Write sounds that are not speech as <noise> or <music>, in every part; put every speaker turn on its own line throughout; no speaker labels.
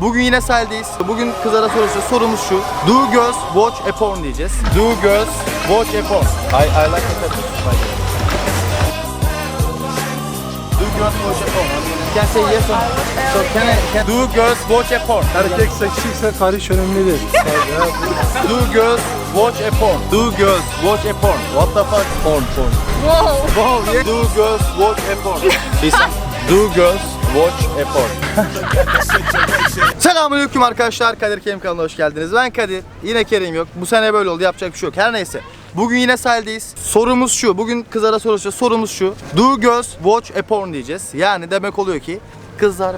Bugün yine sahildeyiz. Bugün kızlara soruştu. Sorumuz şu. Do girls watch a porn diyeceğiz. Do girls watch a porn. I, I like way. Do girls watch a porn? Can say yes or no. So can I, can, do girls watch a porn?
Erkek seksiyse karış önemli değil.
Do girls watch a porn? Do girls watch a porn? What the fuck? Porn, porn.
Wow.
Wow, yeah. Do girls watch a porn? <laughs> Do girls watch a porn? <laughs> Selamünaleyküm arkadaşlar. Kadir Kerim kanalına hoş geldiniz. Ben Kadir. Yine Kerim yok. Bu sene böyle oldu. Yapacak bir şey yok. Her neyse. Bugün yine sahildeyiz. Sorumuz şu. Bugün kızlara soracağız. Sorumuz şu. Do girls watch a porn diyeceğiz. Yani demek oluyor ki kızlar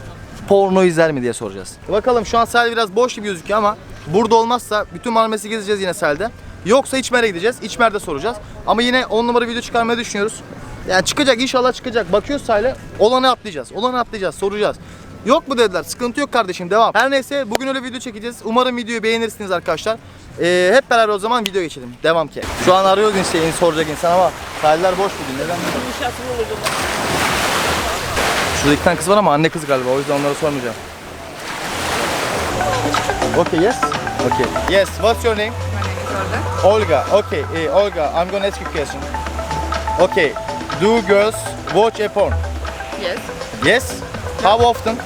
porno izler mi diye soracağız. Bakalım şu an sahil biraz boş gibi gözüküyor ama burada olmazsa bütün Marmaris'i gezeceğiz yine sahilde. Yoksa İçmer'e gideceğiz. İçmer'de soracağız. Ama yine 10 numara video çıkarmayı düşünüyoruz. Yani çıkacak inşallah çıkacak. Bakıyoruz sahile. Olanı atlayacağız. Olanı atlayacağız. Soracağız. Yok mu dediler. Sıkıntı yok kardeşim devam. Her neyse bugün öyle video çekeceğiz. Umarım videoyu beğenirsiniz arkadaşlar. Ee, hep beraber o zaman video geçelim. Devam ki. Şu an arıyoruz işte soracak insan ama sahiller boş bugün. Neden? Şurada iki tane kız var ama anne kız galiba. O yüzden onlara sormayacağım. Okay, yes? Okay. Yes, what's your name?
My name is Olga.
Olga. Okay, eh, Olga, I'm gonna ask you a question. Okay, do girls watch a porn?
Yes.
Yes? How often?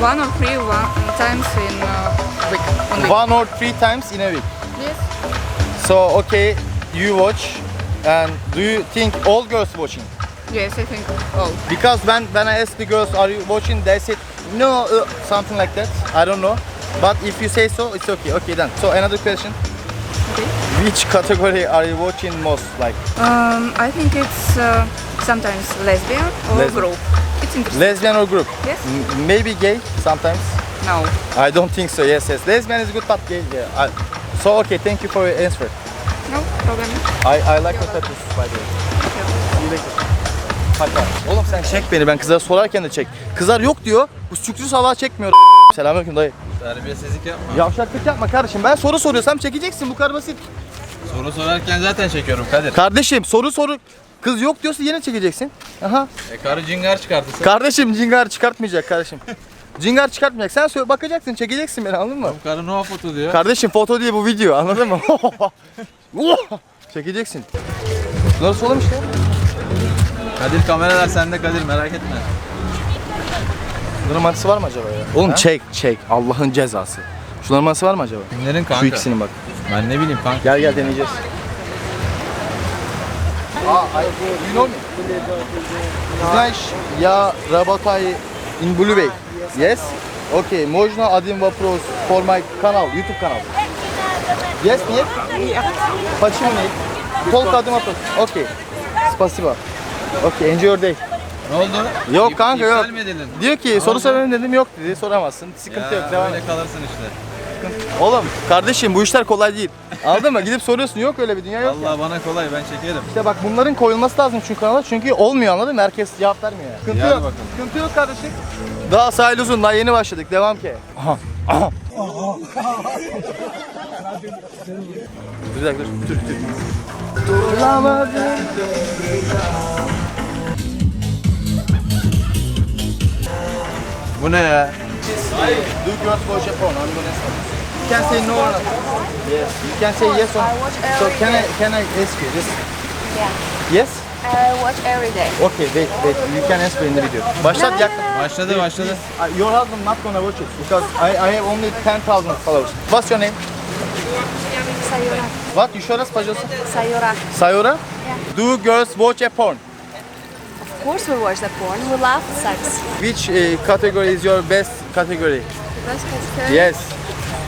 One or three one times in uh, week. One week.
One or three times in a week.
Yes.
So, okay, you watch and do you think all girls watching?
Yes, I think all.
Because when, when I ask the girls, are you watching, they said, no, uh, something like that. I don't know. But if you say so, it's okay. Okay, then. So, another question.
Okay.
Which category are you watching most? Like,
Um, I think it's uh, sometimes lesbian or
Lesbian.
group. It's interesting.
lesbian or group?
Yes.
M- maybe gay sometimes.
No.
I don't think so. Yes, yes. Lesbian is good, but gay. Yeah. I, so okay, thank you for your answer.
No problem.
I, I like your tattoos by the way. İyi bekle. Bak. Oğlum sen çek beni. Ben kızlara sorarken de çek. Kızlar yok diyor. Bu süksüz hava çekmiyor. Selamünaleyküm dayı.
Terbiyesizlik yapma.
Yavşaklık yapma kardeşim. Ben soru soruyorsam çekeceksin. Bu kadar basit.
Soru sorarken zaten çekiyorum Kadir.
Kardeşim soru soru. Kız yok diyorsa yine çekeceksin. Aha.
E karı cingar çıkartırsın.
Kardeşim cingar çıkartmayacak kardeşim. <laughs> Cingar çıkartmayacak. Sen söyle bakacaksın, çekeceksin beni anladın mı?
karı no foto diyor.
Kardeşim foto değil bu video anladın mı? <laughs> Çekeceksin. Bunları solam işte.
Kadir kameralar sende Kadir merak etme.
Bunların mantısı var mı acaba ya? Oğlum
Ha?
çek çek Allah'ın cezası. Şunların mantısı var mı acaba?
Kimlerin kanka?
Şu ikisinin bak.
Ben ne bileyim kanka.
Gel gel deneyeceğiz. Aa, I, you know me? Знаешь, я работаю in Blue Bay. Yes? Okay, можно один вопрос for my канал, YouTube канал? Yes, нет? Почему нет? Только один вопрос. Окей. Спасибо. Окей, enjoy your day.
Ne oldu?
Yok
İp-
kanka yok.
mi edildin?
Diyor ki soru sorayım dedim yok dedi soramazsın. Sıkıntı yok devam et.
öyle kalırsın işte.
Oğlum kardeşim bu işler kolay değil. Anladın mı? Gidip soruyorsun yok öyle bir dünya yok. ya.
Vallahi bana kolay ben çekerim.
İşte bak bunların koyulması lazım çünkü kanala çünkü olmuyor anladın mı? Herkes cevap vermiyor. ya. Sıkıntı
Yani
yok.
bakalım.
Sıkıntı yok kardeşim. Daha sahil uzun daha yeni başladık devam ki. Aha. Aha. Bir dakika dur. Dur dur. Duramadım.
Bu ne ya?
Do cross for Japan. I'm gonna say. You can say no. Yes. You can say yes or. So can I can I ask you this?
Yeah.
Yes.
I watch every day.
Okay, wait, wait. You can answer in the video. Başlat yak.
Başladı, başladı.
Uh, your husband not gonna watch it because I I have only 10,000 followers. What's your name?
Sayora.
What? You show us
Sayora.
Sayora? Yeah. Do girls watch a porn?
Of course we watch the porn. We love sex.
Which uh, category is your best category?
Let's consider
Yes.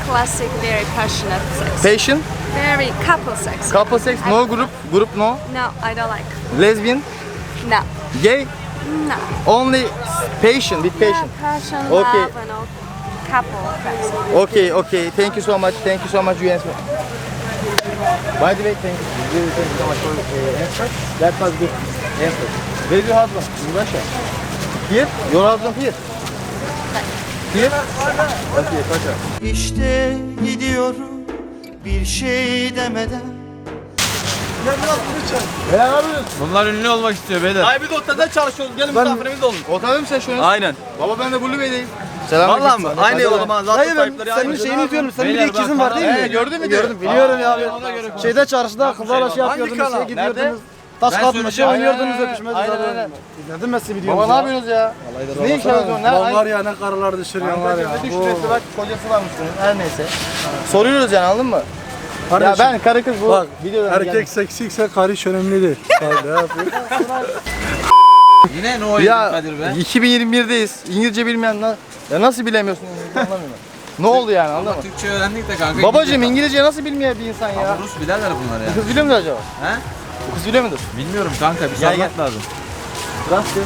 classic, very passionate sex.
Passion?
Very couple sex.
Couple sex? No group? Group no?
No, I don't like.
Lesbian?
No.
Gay?
No.
Only passion, with passion.
Yeah, passion,
Okay.
love, and all. Couple sex.
Okay, okay. Thank you so much. Thank you so much. You answer. By the way, thank you. Really Thank you so much for uh, answer. That was good answer. Where your husband? In Russia. Here? Your husband here? Here? Okay, Russia.
İşte gidiyorum bir şey demeden
Ne yapıyorsun?
Bunlar ünlü olmak istiyor beyler.
Ay bir de otelde çalışıyoruz. Gelin misafirimiz olun. Otelde mi çalışıyorsunuz?
Aynen.
Baba ben de Blue Bay'deyim. Selam.
Vallahi mı? Aynı yol zaman. Zaten
ben
sahipleri
senin
aynı.
şeyini diyorum. Senin bir de ikizin var değil mi?
He, gördün mü?
Gördüm biliyorum ya abi. Şeyde çarşıda kızlarla şey yapıyordunuz.
kanal?
Şeye gidiyordunuz. Taş
Ben
katma şey
söyleyeceğim.
oynuyordunuz
Aynen,
öpüşmediniz
aynen, aynen.
İzledim ben sizi videomuzu.
Baba ne yapıyorsunuz ya? Ne iş yapıyorsun? Ne?
Lan var ya ne karılar düşürüyorsun var ya.
Bir şurası bak kocası varmış bunun. Her neyse. Soruyoruz yani anladın mı? Ya
Kardeşim,
ben karı kız bu
Bak
videodan
erkek seksikse karı hiç önemli değil. <laughs> Bak ne yapıyor?
Yine
Ya
yedik Kadir be.
2021'deyiz. İngilizce bilmeyen na- ya nasıl bilemiyorsun İngilizce anlamıyorum. ne oldu yani anladın
Ama
mı?
Türkçe öğrendik de kanka.
Babacım
İngilizce-
nasıl bilmiyor bir insan ya?
Rus bilerler bunları ya.
Kız biliyor mudur acaba?
He?
Bu kız biliyor mudur?
Bilmiyorum kanka bir
Gel,
sormak lazım.
Rastgele.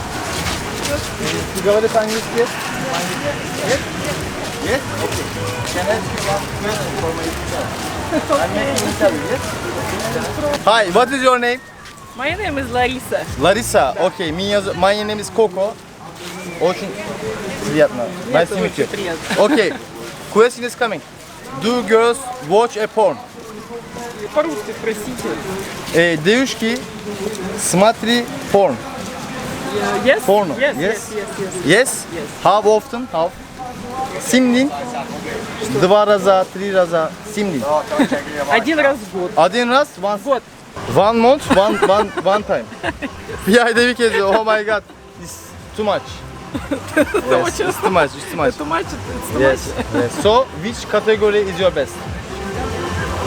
You говорит по-английски? Yes? Yes? Okay. Can I ask you one question for my teacher? I'm making interview, yes? Hi, what is your name?
My name is Larissa.
Larissa. Okay, me as- my name is Coco. Очень приятно. Nice to meet you. Okay, question is coming. Do girls watch a porn?
По-русски спросите.
Э, девушки смотри porn.
Uh, yes?
Porno.
Yes,
Yes.
yes, yes, yes.
Yes? How often? How? Симдин? Два раза, три раза. Симдин.
Один раз в год.
Один раз, once.
Год.
One month, one, one, one time. Bir ayda bir kez. Oh my god. It's too much. yes, it's too much, it's too much.
Too much, it's too
Yes, yes. So, which category is your best?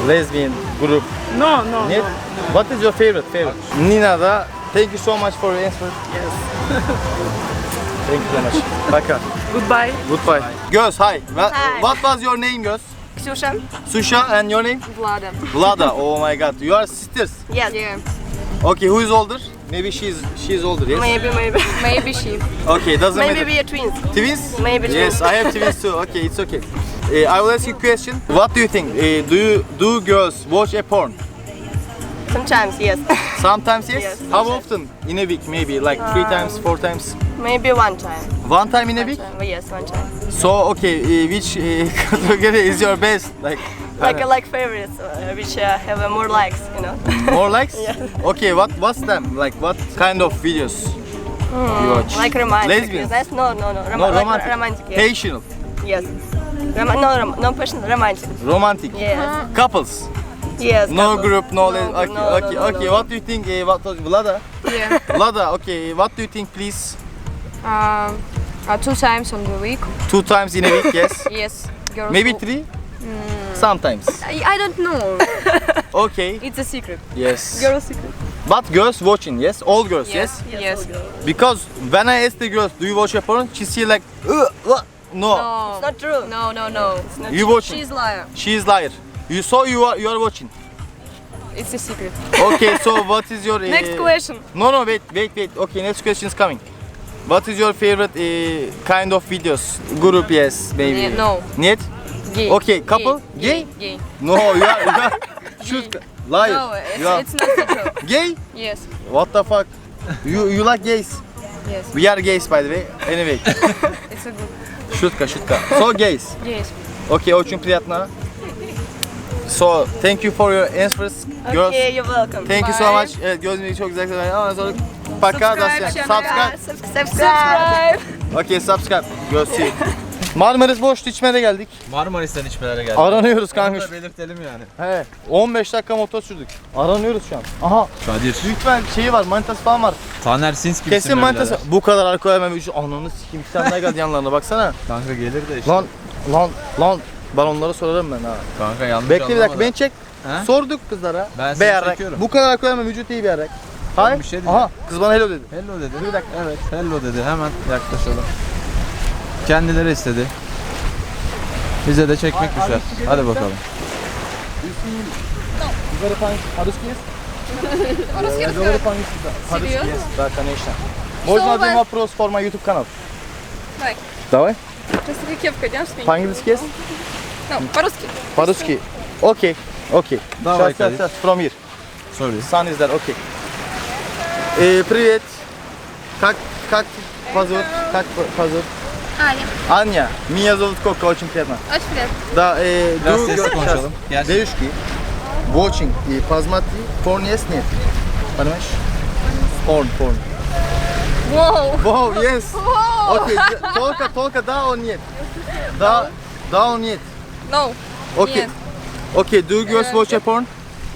Lesbian group.
much. No, no,
Нет?
no.
What is your favorite? Favorite. Nina da. Thank you so much for your answer.
Yes. <laughs>
Thank you so much. Пока.
Goodbye.
Goodbye. Girls, hi. Wha-
Hi.
What was your name, girls?
Ksusha.
Susha and your name?
Vlada.
Vlada. Oh my god. You are sisters.
Yes. Yeah.
Okay, who is older? Maybe she's she's older, yes?
Maybe, maybe. Maybe she.
Okay, doesn't
Maybe
matter.
we are twins.
Twins?
Maybe
Yes,
twins.
I have twins too. Okay, it's okay. Uh, I will ask you a question. What do you think? Uh, do you do girls watch a porn?
Sometimes, yes.
Sometimes yes.
Yes,
How
sometimes.
often? In a week, maybe like three times, four times.
maybe one time.
One time in a week.
Yes, one time.
So okay, uh, which uh, <laughs> category is your best? Like
Like I like favorites, uh, which uh, have uh, more likes, you know. <laughs>
more likes?
Yeah.
Okay, what what's them? Like what kind of videos you watch?
like romantic.
Lesbians?
Yes, no, no, no. Rom-
No,
like
romantic.
romantic. Yes.
Passional,
yes. Rom- no, rom- no passion, romantic.
romantic.
Yes.
Couples.
Yes.
No
couple.
group, no,
group,
okay,
no, no,
okay,
no,
okay.
no.
What do you think? Uh, what was Vlada?
Yeah. <laughs>
Vlada, okay. What do you think, please?
Um, uh, two times on the week.
Two times in a week, yes. <laughs>
Yes. Girls
Maybe
who-
three. Sometimes.
I, I don't know. <laughs>
Okay.
It's a secret.
Yes.
Girl secret.
But girls watching, yes. All girls, yes.
Yes.
Because when I ask the girls, do you watch a porn? She see like, "Ugh, what?" No.
No.
It's not true.
No, no, no.
It's not
You
true.
watching?
She's liar.
She is liar. You saw you are you are watching.
It's a secret.
Okay, so <laughs> what is your uh,
Next question.
No, no, wait, wait, wait. Okay, next question is coming. What is your favorite uh, kind of videos? Group, yes, maybe.
Yeah, no.
Niet?
Gay.
Okay, couple?
Gay. Gay.
No, you are, you are <laughs> shoot, liar.
No, it's,
you are
it's not secret. <laughs>
gay?
Yes.
What the fuck? You you like gays?
Yes.
We are gays by the way. Anyway,
It's a good.
шутка, шутка. So gays.
Yes.
Okay, очень приятно. So, thank you for your answers, girls.
Okay, you're welcome.
Thank you so
Bye.
much. Evet, gözünü çok güzel. Ondan sonra Пока, до свидания. Subscribe.
Subscribe.
Okay, subscribe. Göster. Marmaris boştu içmeye geldik.
Marmaris'ten içmelere geldik.
Aranıyoruz
Onu
kanka.
da belirtelim yani.
He, 15 dakika motor sürdük. Aranıyoruz şu an. Aha,
Kadir.
bir şeyi var, manitası falan var.
Taner Sins gibisin
Kesin manitası. Bu kadar alkol hemen üç ananı sikeyim. Bir tane daha geldi yanlarına baksana. <laughs>
Kanka gelir de işte.
Lan, lan, lan. Ben onlara sorarım ben ha.
Kanka yanlış
Bekle bir dakika, beni çek.
He?
Sorduk kızlara.
Ben seni
Beyarak.
çekiyorum.
Bu kadar alkol hemen vücut iyi bir yarak. Hayır.
bir şey diyeceğim.
Aha, kız bana hello dedi.
Hello dedi. Bir dakika. Evet. Hello dedi. Hemen yaklaşalım. Kendileri istedi. Bize de çekmek düşer. Hadi bakalım.
Говори по-русски есть? Я говорю по-английски, да. По-русски есть, да, конечно. Можно один вопрос for my YouTube канал?
Давай.
Давай.
Просто ты кепка идешь с
По-английски есть?
Ну, по-русски.
По-русски. Окей, окей.
Давай,
Сейчас, сейчас,
Кадик.
сейчас, from here.
Sorry.
Sun is there, окей. Э, привет. Как, как вас зовут? Как вас зовут?
Аня.
Аня. Меня зовут Кока, очень приятно.
Очень приятно.
Да, э,
Biraz
do-
sesli
сейчас.
konuşalım. Gel.
Девушки, watching и посмотри, porn есть, нет? Понимаешь? Porn, porn.
Wow.
Wow, yes.
Wow.
Okey, d- толка, толка, да, он нет. Да, да, он нет.
No.
Окей.
Нет.
Окей, do you girls watch a porn?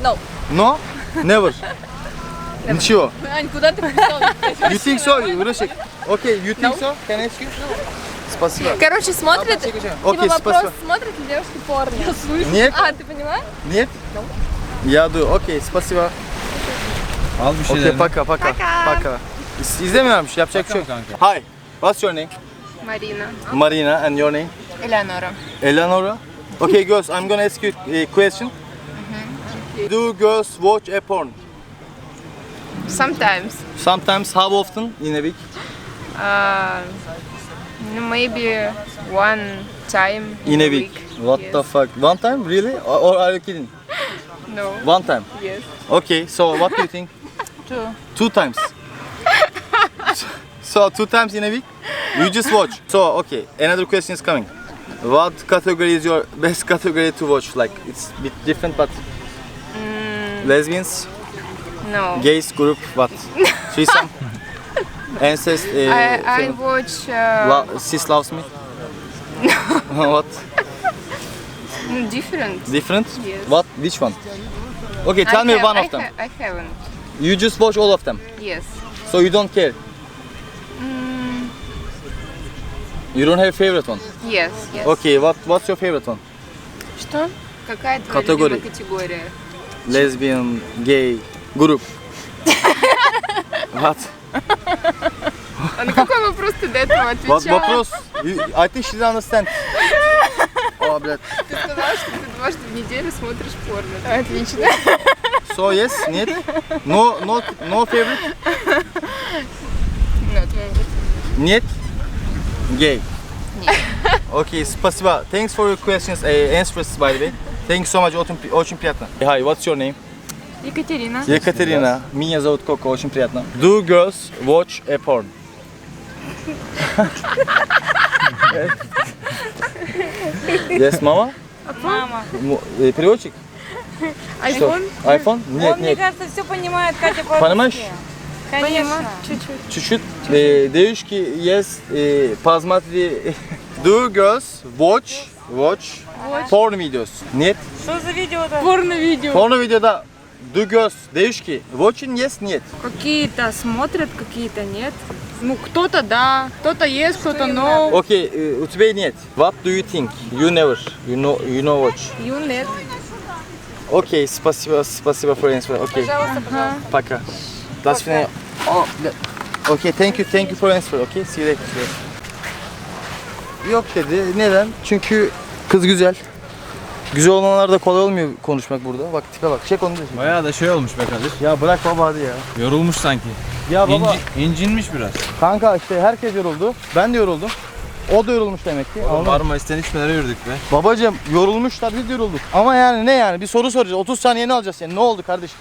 No.
No? Never. Ничего.
Ань, куда ты пришел?
You think so? Выращик. Окей, you think so? Can I ask you? Спасибо.
Короче, смотрит, типа
Окей,
вопрос,
спасибо.
смотрят ли девушки порно? Я слышу.
Нет?
А, ты понимаешь?
Нет? Я do. Окей, спасибо.
Al bir
Okey,
şeylerini.
paka, paka, paka. İz- İzlemiyormuş, yapacak bir şey yok.
Kanka.
Hi, what's your name?
Марина.
Marina, and your name?
Элеонора.
Eleonora. Okay, girls, I'm gonna ask you a question. Do girls watch a porn?
Sometimes.
Sometimes, how often in a week?
Uh, maybe one time
In a week. What the fuck? One time, really? Or, or are you kidding? <laughs>
No.
One time.
Yes.
Okay, so what do you think? <laughs>
Two.
Two times. so two times in a week? You just watch. So okay, another question is coming. What category is your <laughs> best category to watch? Like it's a bit different, but lesbians,
No.
gays group, what? Threesome, incest, uh,
I, I
film-
watch uh,
Lo- sis loves me. <laughs> what?
no, different.
Different?
Yes.
What? Which one? Okay, tell
I
me
have-
one
I
of them.
ha- I haven't.
You just watch all of them,
Yes.
so you don't care. You don't have a favorite one.
Yes. Yes.
Okay, what what's your favorite one?
Что? Какая твоя
Категория.
любимая категория?
Lesbian, gay, group. <laughs> what?
А на какой вопрос ты до этого
What
отвечала?
вопрос? You- I think she doesn't understand. О, блядь.
Ты сказала, что ты дважды в неделю смотришь порно. Отлично.
So yes, нет? No, no, no favorite?
Not favorite.
Нет? Gay. Okay, спасибо. Thanks for your questions, uh, answers by the way. Thank you so much, очень, при- очень приятно. Hi, what's your name?
Екатерина.
Екатерина. Меня зовут Коко, очень приятно. Do girls watch a porn? <laughs> yes, мама?
Мама.
Э, Переводчик?
Айфон?
IPhone? Нет,
Он, мне
нет.
кажется, все понимает, Катя по
Понимаешь?
Конечно.
Чуть-чуть.
Чуть-чуть. Э, девушки, есть э, посмотри. <laughs> Do girls watch watch porn videos? Нет.
Что за видео-то?
Порно-видео.
Porno videoda do girls девушки watching yes нет.
Какие-то смотрят, какие-то нет. Ну, кто-то да, кто-то есть, кто-то no.
Окей, э, у тебя нет. What do you think? You never. You know you know watch.
You нет.
Окей, спасибо, спасибо for answer. Окей.
Пожалуйста, пожалуйста.
Пока. До свидания. О, бля. Окей, thank you, thank you for answer. Okay, see you later. Yok dedi. Neden? Çünkü kız güzel. Güzel olanlar da kolay olmuyor konuşmak burada. Bak tipe bak. Çek onu da.
Bayağı da şey olmuş be Kadir.
Ya bırak baba hadi ya.
Yorulmuş sanki.
Ya baba
İnci, incinmiş biraz.
kanka işte herkes yoruldu. Ben de yoruldum. O da yorulmuş demek ki. Mı?
Marmaris'ten içmelere yürüdük be.
Babacım yorulmuşlar biz de yorulduk. Ama yani ne yani bir soru soracağız. 30 saniyeni alacağız yani. Ne oldu kardeşim?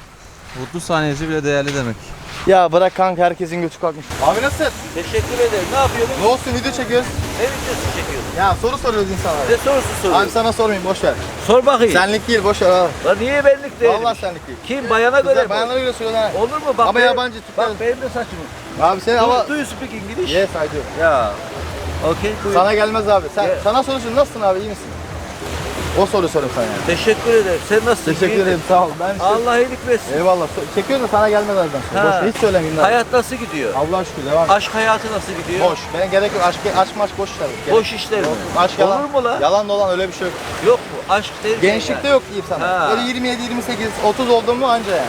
30 saniyesi bile değerli demek.
Ya bırak kanka herkesin götü kalkmış. Abi nasılsın?
Teşekkür ederim. Ne yapıyordun?
Ne olsun video çekiyoruz.
Ne videosu çekiyordun?
Ya soru soruyoruz insanlara.
Ne sorusu
Abi
soruyorsun?
sana sormayayım boş ver.
Sor bakayım.
Senlik değil boş ver abi.
Lan niye benlik değil?
Vallahi senlik değil.
Kim? Bayana göre
Güzel
mi?
bayanlara göre söylüyorsun ha.
Olur mu? Bak
Ama
benim-
yabancı Türkler.
Bak benim de saçım.
Abi sen ama...
Do, do you speak English?
Yes I do.
Ya. Okay, buyur.
Sana gelmez abi. Sen,
Yeah.
Sana soruyorsun nasılsın abi iyi misin? O soru soruyor sana yani.
Teşekkür ederim. Sen nasılsın?
Teşekkür
İyi
ederim
misin?
sağ ol. Ben işte-
Allah iyilik versin.
Eyvallah. So- Çekiyorsun da sana gelmez azdan sonra.
Ha.
Boş hiç söylemeyeyim.
Hayat nasıl gidiyor?
Allah şükür devam et.
Aşk hayatı nasıl gidiyor?
Boş. Benim gerek yok. Aşk, aşk maşk boş işler. Gerek-
Boş işler mi?
Aşk yalan.
Olur mu lan?
Yalan dolan öyle bir şey yok.
Yok mu? Aşk değil
Gençlikte yok diyeyim sana.
Ha.
Böyle 27, 28, 30 oldun mu anca yani.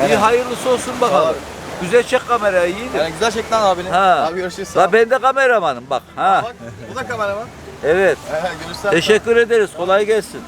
Ha. İyi hayırlısı olsun bakalım.
Abi.
Güzel çek kamerayı iyidir.
Yani güzel çek lan abini.
Ha.
Abi görüşürüz. Sağ ol.
La ben de kameramanım bak. Ha.
Bak bu da kameraman.
Evet.
He, görüşürüz.
Teşekkür ederiz. Kolay gelsin.